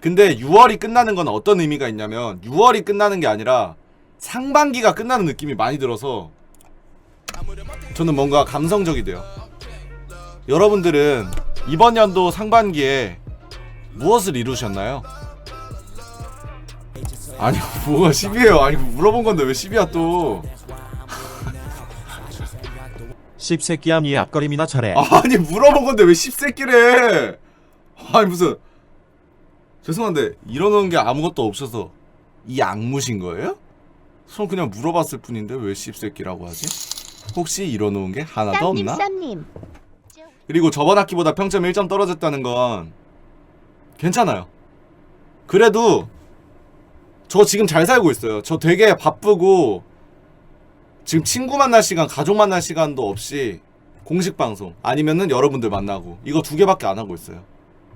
근데 6월이 끝나는 건 어떤 의미가 있냐면 6월이 끝나는 게 아니라 상반기가 끝나는 느낌이 많이 들어서 저는 뭔가 감성적이 돼요. 여러분들은 이번 연도 상반기에 무엇을 이루셨나요? 아니 뭐가 10이에요 아니 물어본 건데 왜 10이야 또 씹새끼야 니 앞가림이나 잘해 아니 물어본 건데 왜 10새끼래 아니 무슨 죄송한데 이러는 게 아무것도 없어서 이 악무신 거예요? 전 그냥 물어봤을 뿐인데 왜 10새끼라고 하지? 혹시 이뤄놓은 게 하나도 쌈님 없나? 쌈님 그리고 저번 학기보다 평점 1점 떨어졌다는 건 괜찮아요. 그래도 저 지금 잘 살고 있어요. 저 되게 바쁘고 지금 친구 만날 시간, 가족 만날 시간도 없이 공식 방송 아니면은 여러분들 만나고 이거 두 개밖에 안 하고 있어요.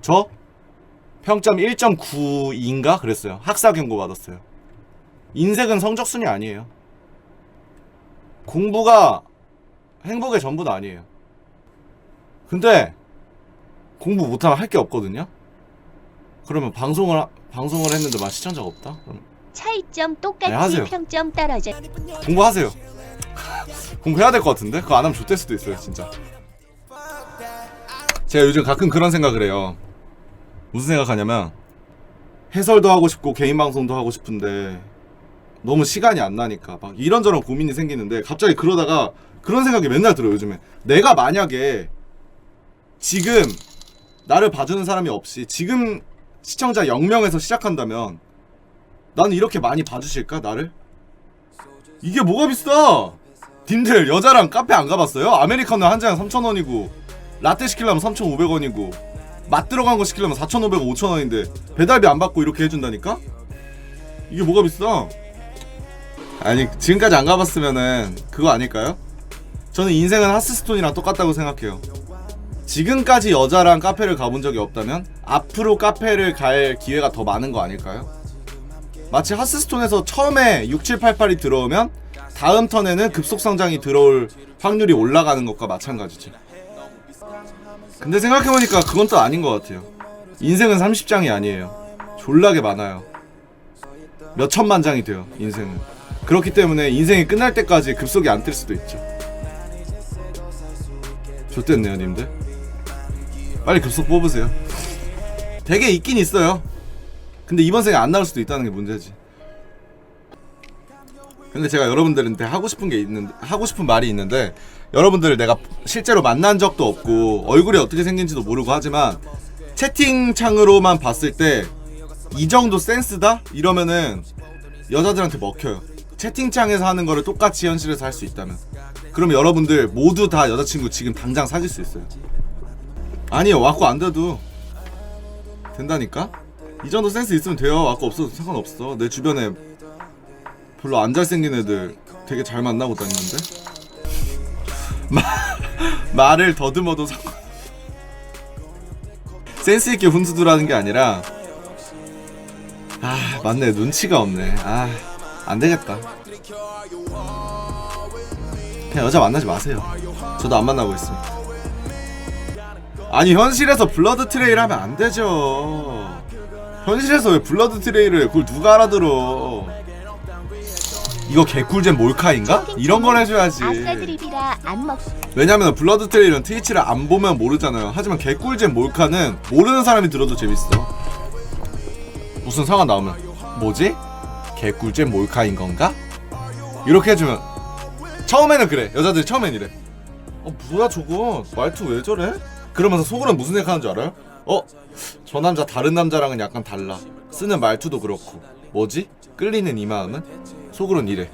저 평점 1.9인가 그랬어요. 학사 경고 받았어요. 인생은 성적 순위 아니에요. 공부가 행복의 전부는 아니에요. 근데 공부 못하면 할 게 없거든요. 그러면 방송을 하- 방송을 했는데 막 시청자가 없다? 그럼 차이점 똑같이 네, 하세요. 평점 떨어져 공부하세요. 공부해야 될 것 같은데? 그거 안 하면 좋될 수도 있어요, 진짜. 제가 요즘 가끔 그런 생각을 해요. 무슨 생각하냐면 해설도 하고 싶고 개인 방송도 하고 싶은데 너무 시간이 안 나니까 막 이런저런 고민이 생기는데 갑자기 그러다가 그런 생각이 맨날 들어요, 요즘에. 내가 만약에 지금 나를 봐주는 사람이 없이 지금 시청자 0명에서 시작한다면 나는 이렇게 많이 봐주실까 나를? 이게 뭐가 비싸? 님들 여자랑 카페 안 가봤어요? 아메리카노 한 잔에 3,000원이고 라떼 시키려면 3,500원이고 맛 들어간 거 시키려면 4,500원, 5,000원인데 배달비 안 받고 이렇게 해준다니까? 이게 뭐가 비싸? 아니 지금까지 안 가봤으면은 그거 아닐까요? 저는 인생은 하스스톤이랑 똑같다고 생각해요 지금까지 여자랑 카페를 가본 적이 없다면 앞으로 카페를 갈 기회가 더 많은 거 아닐까요? 마치 하스스톤에서 처음에 6788이 들어오면 다음 턴에는 급속성장이 들어올 확률이 올라가는 것과 마찬가지지. 근데 생각해보니까 그건 또 아닌 것 같아요. 인생은 30장이 아니에요. 졸라게 많아요. 몇 천만 장이 돼요, 인생은. 그렇기 때문에 인생이 끝날 때까지 급속이 안 뜰 수도 있죠. 좋댔네요, 님들. 빨리 급속 뽑으세요. 되게 있긴 있어요. 근데 이번 생에 안 나올 수도 있다는 게 문제지. 근데 제가 여러분들한테 하고 싶은 게 있는데 하고 싶은 말이 있는데 여러분들을 내가 실제로 만난 적도 없고 얼굴이 어떻게 생긴지도 모르고 하지만 채팅창으로만 봤을 때 이 정도 센스다 이러면은 여자들한테 먹혀요. 채팅창에서 하는 거를 똑같이 현실에서 할 수 있다면 그러면 여러분들 모두 다 여자친구 지금 당장 사귈 수 있어요. 아니요 왔고 안 돼도 된다니까? 이 정도 센스 있으면 돼요. 아까 없어도 상관없어. 내 주변에 별로 안 잘생긴 애들 되게 잘 만나고 다니는데? 마, 말을 더듬어도 상관 센스 있게 훈수두라는 게 아니라 아 맞네. 눈치가 없네. 아 안 되겠다. 그냥 여자 만나지 마세요. 저도 안 만나고 있습니다. 아니 현실에서 블러드 트레이를 하면 안 되죠. 현실에서 왜 블러드 해? 그걸 누가 알아들어 이거 개꿀잼 몰카인가? 이런 걸 해줘야지 아싸 드립이라 안 먹. 왜냐면 블러드 트레이는 트위치를 안 보면 모르잖아요 하지만 개꿀잼 몰카는 모르는 사람이 들어도 재밌어 무슨 상황 나오면 뭐지? 개꿀잼 몰카인 건가? 이렇게 해주면 처음에는 그래 여자들이 처음엔 이래 어 뭐야 저거 말투 왜 저래? 그러면서 속으로는 무슨 생각하는 줄 알아요? 어? 저 남자 다른 남자랑은 약간 달라 쓰는 말투도 그렇고 뭐지? 끌리는 이 마음은? 속으로는 이래